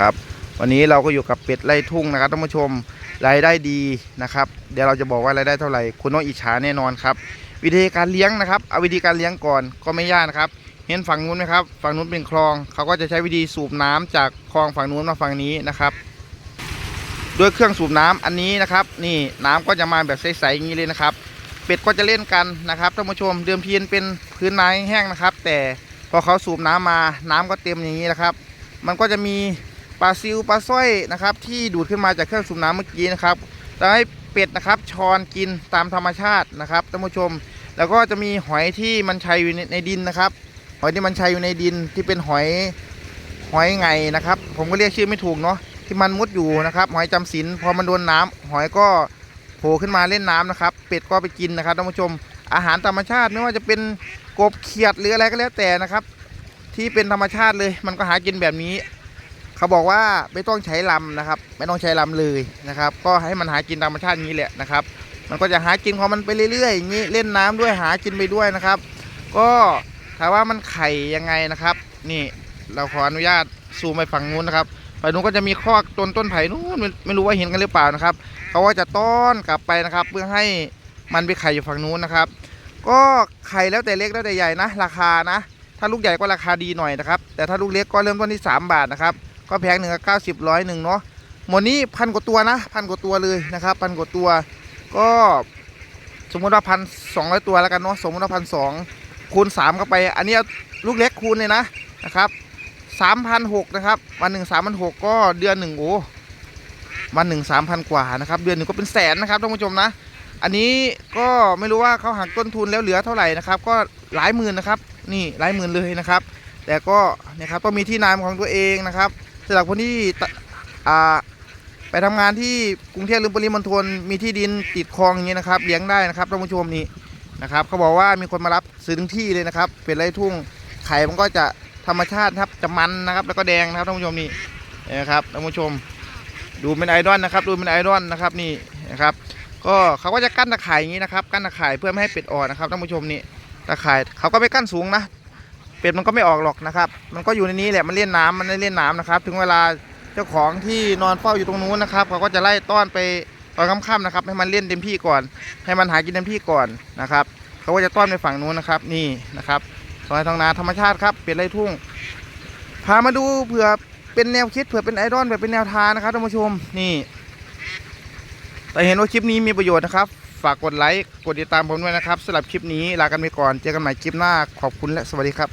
ครับ วันนี้เราก็อยู่กับเป็ดไล่ทุ่งนะครับท่านผู้ชมรายได้ดีนะครับ เดี๋ยวเราจะบอกว่ารายได้เท่าไหร่คุณต้องอิจฉาแน่นอนครับ วิธีการเลี้ยงนะครับเอาวิธีการเลี้ยงก่อนก็ไม่ยากนะครับ เห็นฝั่งนู้นไหมครับฝั่งนู้นเป็นคลองเขาก็จะใช้วิธีสูบน้ำจากคลองฝั่งนู้นมาฝั่งนี้นะครับด้วยเครื่องสูบน้ำอันนี้นะครับ นี่น้ำก็จะมาแบบใสๆอย่างนี้เลยนะครับ เป็ดก็จะเล่นกันนะครับท่านผู้ชมเดิมทีนเป็นพื้นไม้แห้งนะครับ แต่พอเขาสูบน้ำมาน้ำก็เต็มอย่างนี้นะครับ มันก็จะมี ปลาซิวปลาสร้อยนะครับ ที่ดูดขึ้นมาจากเครื่องสูบน้ำเมื่อกี้นะครับจะให้เป็ดนะครับช้อนกินตามธรรมชาตินะครับท่านผู้ชม แล้วก็จะมีหอยที่มันชัยอยู่ในในดินนะครับ หอยที่มันชัยอยู่ในดินที่เป็นหอยหอยไงนะครับ ผมก็เรียกชื่อไม่ถูกเนาะที่มันมุดอยู่นะครับ หอยจำศีลพอมันโดนน้ำหอยก็โผล่ขึ้นมาเล่นน้ำนะครับ เป็ดก็ไปกินนะครับท่านผู้ชม อาหารธรรมชาติไม่ว่าจะเป็นกบเขียดหรืออะไรก็แล้วแต่นะครับ ที่เป็นธรรมชาติเลย มันก็หากินแบบนี้ เขาบอกว่าไม่ต้องใช้ลำนะครับ ไม่ต้องใช้ลำเลยนะครับ ก็ให้มันหากินธรรมชาติอย่างนี้แหละนะครับ มันก็จะหากินของมันไปเรื่อยๆอย่างนี้เล่นน้ำด้วยหากินไปด้วยนะครับ ก็ถามว่ามันไข่ยังไงนะครับ นี่เราขออนุญาตซูมไปฝั่งนู้นนะครับฝั่งนู้นก็จะมีคอกต้นต้นไผ่นู้นไม่รู้ว่าเห็นกันหรือเปล่านะครับเขาก็จะต้อนกลับไปนะครับ เพื่อให้มันไปไข่อยู่ฝั่งนู้นนะครับ ก็ไข่แล้วแต่เล็กแล้วแต่ใหญ่นะ ราคานะ ถ้าลูกใหญ่ก็ราคาดีหน่อยนะครับ แต่ถ้าลูกเล็กก็เริ่มต้นที่ 3 บาทนะครับ ก็แพงหนึ่งเก้าสิบร้อยหนึ่งเนาะหมดนี้พันกว่าตัวนะพันกว่าตัวเลยนะครับพันกว่าตัวก็สมมติว่าพันสองร้อยตัวแล้วกันเนาะสมมติว่าพันสองคูณสามเข้าไป อันนี้ลูกเล็กคูณเลยนะนะครับสามพันหกนะครับวันหนึ่งสามพันหกก็เดือนหนึ่งโอ้วันหนึ่งสามพันกว่านะครับ เดือนหนึ่งก็เป็นแสนนะครับท่านผู้ชมนะ อันนี้ก็ไม่รู้ว่าเขาหักต้นทุนแล้วเหลือเท่าไหร่นะครับ ก็หลายหมื่นนะครับ นี่หลายหมื่นเลยนะครับ แต่ก็นะครับต้องมีที่นาของตัวเองนะครับ สำหรับคนที่อ่าไปทำงานที่กรุงเทพหรือปริมณฑลมีที่ดินติดคลองอย่างนี้นะครับ เลี้ยงได้นะครับท่านผู้ชมนี่นะครับเขาบอกว่ามีคนมารับซื้อถึงที่เลยนะครับ เป็นไร่ทุ่งไข่มันก็จะธรรมชาติครับจะมันนะครับ แล้วก็แดงนะครับท่านผู้ชมนี่นะครับท่านผู้ชม ดูเป็นไอดอลนะครับ ดูเป็นไอดอลนะครับนี่นะครับ ก็เขาก็จะกั้นตะข่ายอย่างนี้นะครับ กั้นตะข่ายเพื่อไม่ให้เป็ดอ่อกนะครับท่านผู้ชมนี่ตะข่ายเขาก็ไม่กั้นสูงนะ เป็ดมันก็ไม่ออกหรอกนะครับ มันก็อยู่ในนี้แหละมันเล่นน้ำมันได้เล่นน้ำนะครับ ถึงเวลาเจ้าของที่นอนเฝ้าอยู่ตรงนู้นนะครับเขาก็จะไล่ต้อนไปตอนค่ำๆนะครับ ให้มันเล่นเต็มที่ก่อน ให้มันหากินเต็มที่ก่อนนะครับเขาก็จะต้อนไปฝั่งนู้นนะครับนี่นะครับซอยทองนาธรรมชาติครับเป็ดไร่ทุ่งพามาดูเผื่อเป็นแนวคิดเผื่อเป็นไอดอลเผื่อเป็นแนวทางนะครับท่านผู้ชมนี่ แต่เห็นว่าคลิปนี้มีประโยชน์นะครับ ฝากกดไลค์ กดติดตามผมด้วยนะครับสำหรับคลิปนี้ลากันไปก่อน เจอกันใหม่คลิปหน้า ขอบคุณและสวัสดีครับ